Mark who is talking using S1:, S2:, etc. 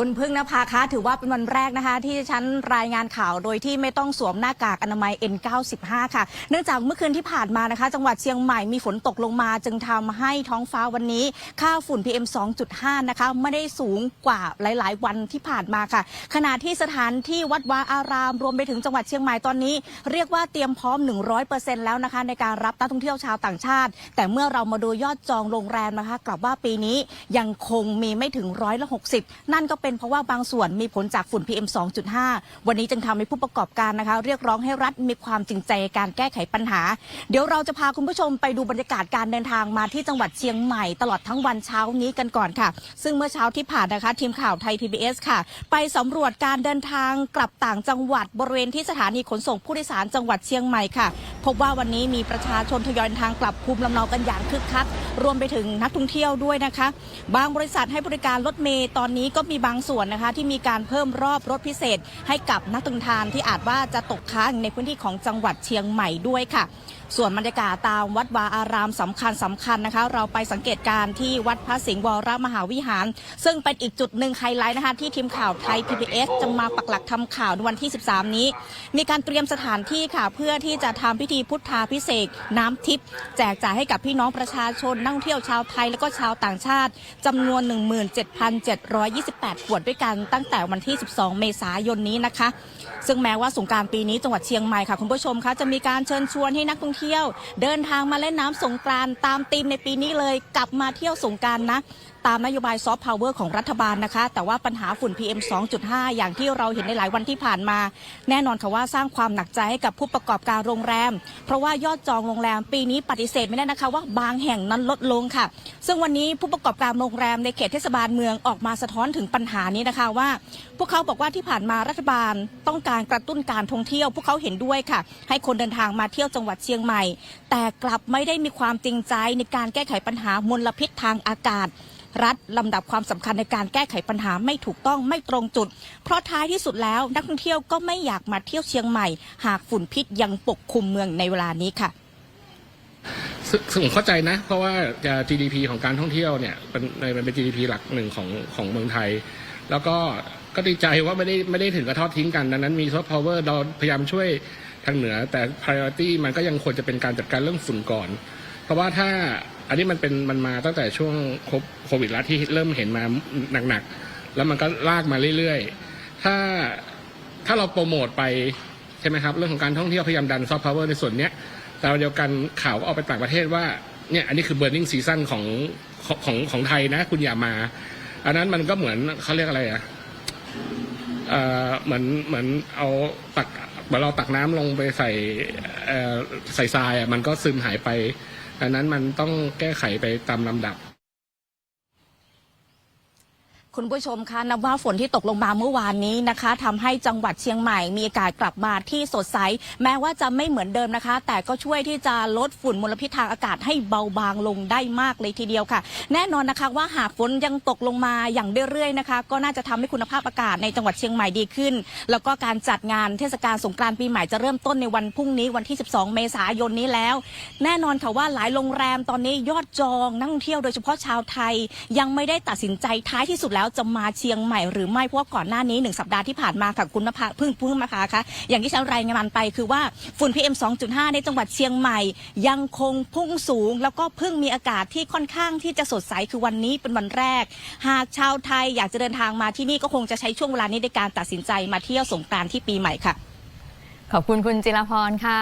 S1: คุณพึ่งนภาคะถือว่าเป็นวันแรกนะคะ ที่ฉันรายงานข่าวโดยที่ไม่ต้องสวมหน้ากากอนามัย N95 ค่ะ เนื่องจากเมื่อคืนที่ผ่านมานะคะ จังหวัดเชียงใหม่มีฝนตกลงมา จึงทำให้ท้องฟ้าวันนี้ ค่าฝุ่น PM 2.5 นะคะ ไม่ได้สูงกว่าหลาย ๆ วันที่ผ่านมาค่ะ ขณะที่สถานที่วัดวาอาราม รวมไปถึงจังหวัดเชียงใหม่ตอนนี้ เรียกว่าเตรียมพร้อม 100%แล้วนะคะ ในการรับนักท่องเที่ยวชาวต่างชาติ แต่เมื่อเรามาดูยอดจองโรงแรมนะคะ กลับว่าปีนี้ยังคงมีไม่ถึงร้อยละ60 นั่นก็เป็นเพราะว่าบางส่วนมีผลจากฝุ่น PM 2.5 วันนี้จึงทำให้ผู้ประกอบการนะคะ เรียกร้องให้รัฐมีความจริงใจการแก้ไขปัญหา เดี๋ยวเราจะพาคุณผู้ชมไปดูบรรยากาศการเดินทางมาที่จังหวัดเชียงใหม่ตลอดทั้งวันเช้านี้กันก่อนค่ะ ซึ่งเมื่อเช้าที่ผ่านนะคะ ทีมข่าวไทย PBS ค่ะ ไปสำรวจการเดินทางกลับต่างจังหวัดบริเวณที่สถานีขนส่งผู้โดยสารจังหวัดเชียงใหม่ค่ะพบว่าวันนี้มีประชาชนทยอยทางกลับภูมิลำเนากันอย่างคึกคัก รวมไปถึงนักท่องเที่ยวด้วยนะคะ บางบริษัทให้บริการรถเมย์ตอนนี้ก็มีบางส่วนนะคะ ที่มีการเพิ่มรอบรถพิเศษ ให้กับนักท่องทานที่อาจว่าจะตกค้างในพื้นที่ของจังหวัดเชียงใหม่ด้วยค่ะ ส่วนบรรยากาศตามวัดวาอารามสำคัญสำคัญนะคะ เราไปสังเกตการณ์ที่วัดพระสิงห์วรมหาวิหาร ซึ่งเป็นอีกจุดหนึ่งไฮไลท์นะคะที่ทีมข่าวไทย PBS จะมาปักหลักทำข่าวในวันที่ 13 นี้ มีการเตรียมสถานที่ค่ะ เพื่อที่จะทำพิธีพุทธาพิเศษน้ำทิพย์แจกจ่ายให้กับพี่น้องประชาชนนักท่องเที่ยวชาวไทยและก็ชาวต่างชาติจำนวน 17,728 ขวดด้วยกันตั้งแต่วันที่ 12 เมษายนนี้นะคะ ซึ่งแม้ว่าสงการปีนี้จังหวัดเชียงใหม่ค่ะคุณผู้ชมคะจะมีการเชิญชวนให้นักท่องเที่ยว เดินทางมาเล่นน้ำสงกรานตามธีมในปีนี้เลยกลับมาเที่ยวสงกรารนะ ตามนโยบายซอฟต์พาวเวอร์ของรัฐบาลนะคะ แต่ว่าปัญหาฝุ่น PM 2.5 อย่างที่เราเห็นในหลายวันที่ผ่านมา แน่นอนค่ะว่าสร้างความหนักใจให้กับผู้ประกอบการโรงแรม เพราะว่ายอดจองโรงแรมปีนี้ปฏิเสธไม่ได้นะคะ ว่าบางแห่งนั้นลดลงค่ะ ซึ่งวันนี้ผู้ประกอบการโรงแรมในเขตเทศบาลเมืองออกมาสะท้อนถึงปัญหานี้นะคะว่า พวกเขาบอกว่าที่ผ่านมารัฐบาลต้องการกระตุ้นการท่องเที่ยว พวกเขาเห็นด้วยค่ะ ให้คนเดินทางมาเที่ยวจังหวัดเชียงใหม่แต่กลับไม่ได้มีความจริงใจในการแก้ไขปัญหามลพิษทางอากาศ รัฐลำดับความสำคัญในการแก้ไขปัญหาไม่ถูกต้องไม่ตรงจุด เพราะท้ายที่สุดแล้วนักท่องเที่ยวก็ไม่อยากมาเที่ยวเชียงใหม่ หากฝุ่นพิษยังปกคลุมเมืองในเวลานี้ค่ะ
S2: ซึ่งผมเข้าใจนะ เพราะว่า GDP ของการท่องเที่ยวเนี่ยเป็นเป็น GDP หลักหนึ่งของของเมืองไทย แล้วก็ ก็ดีใจว่าไม่ได้ไม่ได้ถึงกระทอดทิ้งกันดังนั้นมีซอฟต์พาวเวอร์เราพยายามช่วยทางเหนือ แต่ priority มันก็ยังควรจะเป็นการจัดการเรื่องฝุ่นก่อน เพราะว่าถ้าอันนี้มันเป็นมันมาตั้งแต่ช่วงโควิดแล้วที่เริ่มเห็นมาหนักๆ แล้วมันก็ลากมาเรื่อยๆ ถ้าถ้าเราโปรโมทไปใช่ไหมครับ เรื่องของการท่องเที่ยวพยายามดันซอฟต์พาวเวอร์ในส่วนเนี้ยแต่เดียวกันข่าวก็ออกไปต่างประเทศว่าเนี่ยอันนี้คือ burning season ของของของของไทยนะ คุณอย่ามา อันนั้นมันก็เหมือนเขาเรียกอะไรอะ เหมือนเหมือนเอาตักเหมือนเราตักน้ำลงไปใส่ใส่ทรายอะมันก็ซึมหายไปอันนั้นมันต้องแก้ไขไปตามลำดับ
S1: คุณผู้ชมคะนับว่าฝนที่ตกลงมาเมื่อวานนี้นะคะทำให้จังหวัดเชียงใหม่ มีอากาศกลับมาที่สดใส แม้ว่าจะไม่เหมือนเดิมนะคะ แต่ก็ช่วยที่จะลดฝุ่นมลพิษทางอากาศให้เบาบางลงได้มากเลยทีเดียวค่ะ แน่นอนนะคะว่าหากฝนยังตกลงมาอย่างเรื่อยๆนะคะ ก็น่าจะทำให้คุณภาพอากาศในจังหวัดเชียงใหม่ดีขึ้น แล้วก็การจัดงานเทศกาลสงกรานต์ปีใหม่จะเริ่มต้นในวันพรุ่งนี้วันที่ 12 เมษายนนี้แล้ว แน่นอนค่ะว่าหลายโรงแรมตอนนี้ยอดจองนักท่องเที่ยวโดยเฉพาะชาวไทย ยังไม่ได้ตัดสินใจท้ายที่สุดแล้วจะมาเชียงใหม่หรือไม่เพราะว่าก่อนหน้านี้หนึ่งสัปดาห์ที่ผ่านมาค่ะคุณนภาพึ่งพึ่งมาพาคะอย่างที่ฉันรายงานไปคือว่าฝุ่น PM 2.5 ในจังหวัดเชียงใหม่ ยังคงพุ่งสูง แล้วก็เพิ่งมีอากาศที่ค่อนข้างที่จะสดใสคือวันนี้เป็นวันแรก หากชาวไทยอยากจะเดินทางมาที่นี่ก็คงจะใช้ช่วงเวลานี้ในการตัดสินใจมาเที่ยวสงกรานต์ที่ปีใหม่ค่ะ
S3: ขอบคุณคุณจิรพรค่ะ